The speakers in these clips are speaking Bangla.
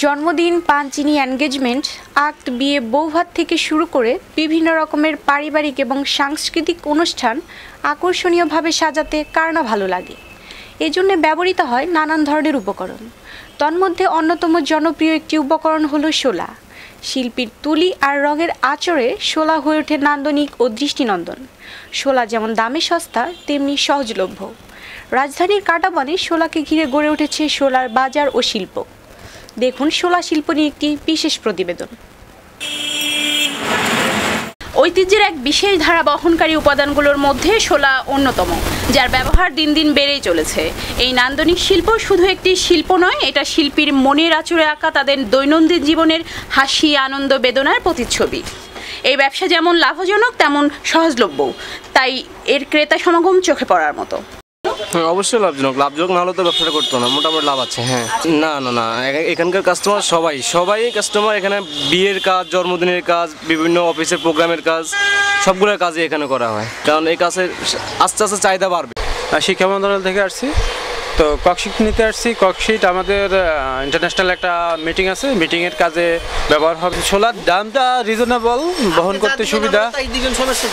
জন্মদিন পাঞ্চিনি এনগেজমেন্ট আক্ট বিয়ে, বৌভাত থেকে শুরু করে বিভিন্ন রকমের পারিবারিক এবং সাংস্কৃতিক অনুষ্ঠান আকর্ষণীয়ভাবে সাজাতে কার না ভালো লাগে। এজন্য ব্যবহৃত হয় নানান ধরনের উপকরণ। তন্মধ্যে অন্যতম জনপ্রিয় একটি উপকরণ হলো শোলা। শিল্পীর তুলি আর রঙের আচরে শোলা হয়ে ওঠে নান্দনিক ও দৃষ্টিনন্দন। শোলা যেমন দামে সস্তা, তেমনি সহজলভ্য। রাজধানীর কাটাবনে শোলাকে ঘিরে গড়ে উঠেছে শোলার বাজার ও শিল্প। দেখুন শোলা শিল্প নিয়ে একটি বিশেষ প্রতিবেদন। ঐতিহ্যের এক বিশেষ ধারা বহনকারী উপাদানগুলোর মধ্যে শোলা অন্যতম, যার ব্যবহার দিন দিন বেড়েই চলেছে। এই নান্দনিক শিল্প শুধু একটি শিল্প নয়, এটা শিল্পীর মনের আচরে আঁকা তাদের দৈনন্দিন জীবনের হাসি, আনন্দ, বেদনার প্রতিচ্ছবি। এই ব্যবসা যেমন লাভজনক, তেমন সহজলভ্য তাই এর ক্রেতা সমাগম চোখে পড়ার মতো। হ্যাঁ অবশ্যই লাভজনক। লাভজনক না হলে তো ব্যবসাটা করতো না, মোটামুটি লাভ আছে হ্যাঁ। না না না এখানকার কাস্টমার সবাই সবাই কাস্টমার এখানে বিয়ের কাজ, জন্মদিনের কাজ, বিভিন্ন অফিসের প্রোগ্রামের কাজ, সবগুলোর কাজই এখানে করা হয়। কারণ এই কাজের আস্তে আস্তে চাহিদা বাড়বে। শিক্ষা মন্ত্রণালয় থেকে আসছি। তো ককশিট নিতে আসছি। ককশিট আমাদের ইন্টারন্যাশনাল একটা মিটিং আছে। মিটিংয়ের কাজে ব্যবহার হবে ছোলার দামটা রিজনেবল বহন করতে সুবিধা।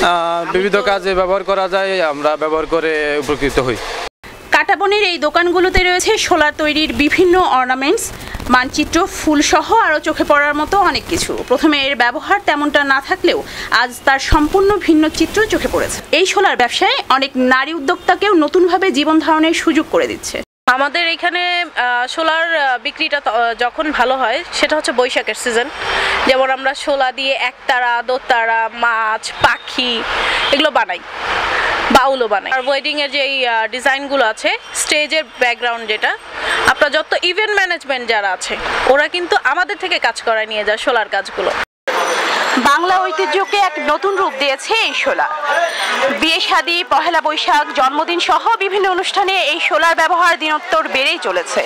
আহ, বিবিধ কাজে ব্যবহার করা যায় আমরা ব্যবহার করে উপকৃত হই। কাটাবনের এই দোকানগুলোতে রয়েছে শোলা তৈরির বিভিন্ন অর্নামেন্টস মানচিত্র, ফুলসহ আরও চোখে পড়ার মতো অনেক কিছু। প্রথমে এর ব্যবহার তেমনটা না থাকলেও আজ তার সম্পূর্ণ ভিন্ন চিত্র চোখে পড়েছে। এই সোলার ব্যবসায় অনেক নারী উদ্যোক্তাকেও নতুনভাবে জীবন ধারণের সুযোগ করে দিচ্ছে। আমাদের এখানে সোলার বিক্রিটা যখন ভালো হয়, সেটা হচ্ছে বৈশাখের সিজন যেমন আমরা শোলা দিয়ে একতারা, দোতারা, মাছ, পাখি এগুলো বানাই, বাউলও বানাই। আর ওয়েডিংয়ের যেই ডিজাইনগুলো আছে স্টেজের ব্যাকগ্রাউন্ড যেটা আপনার যত ইভেন্ট ম্যানেজমেন্ট যারা আছে, ওরা কিন্তু আমাদের থেকে কাজ করায় নিয়ে যায় সোলার কাজগুলো। বাংলা ঐতিহ্যকে এক নতুন রূপ দিয়েছে এই শোলা বিয়ে শাদী, পহেলা বৈশাখ, জন্মদিন সহ বিভিন্ন অনুষ্ঠানে এই শোলার ব্যবহার দিনোত্তর বেড়েই চলেছে।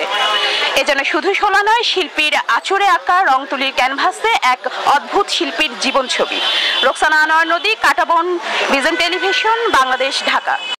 এ যেন শুধু শোলা নয়, শিল্পীর আচরে আঁকা রং তুলির ক্যানভাসে এক অদ্ভুত শিল্পীর জীবন ছবি। Roksana Anwar Nodi, Katabon vision television, Bangladesh, Dhaka.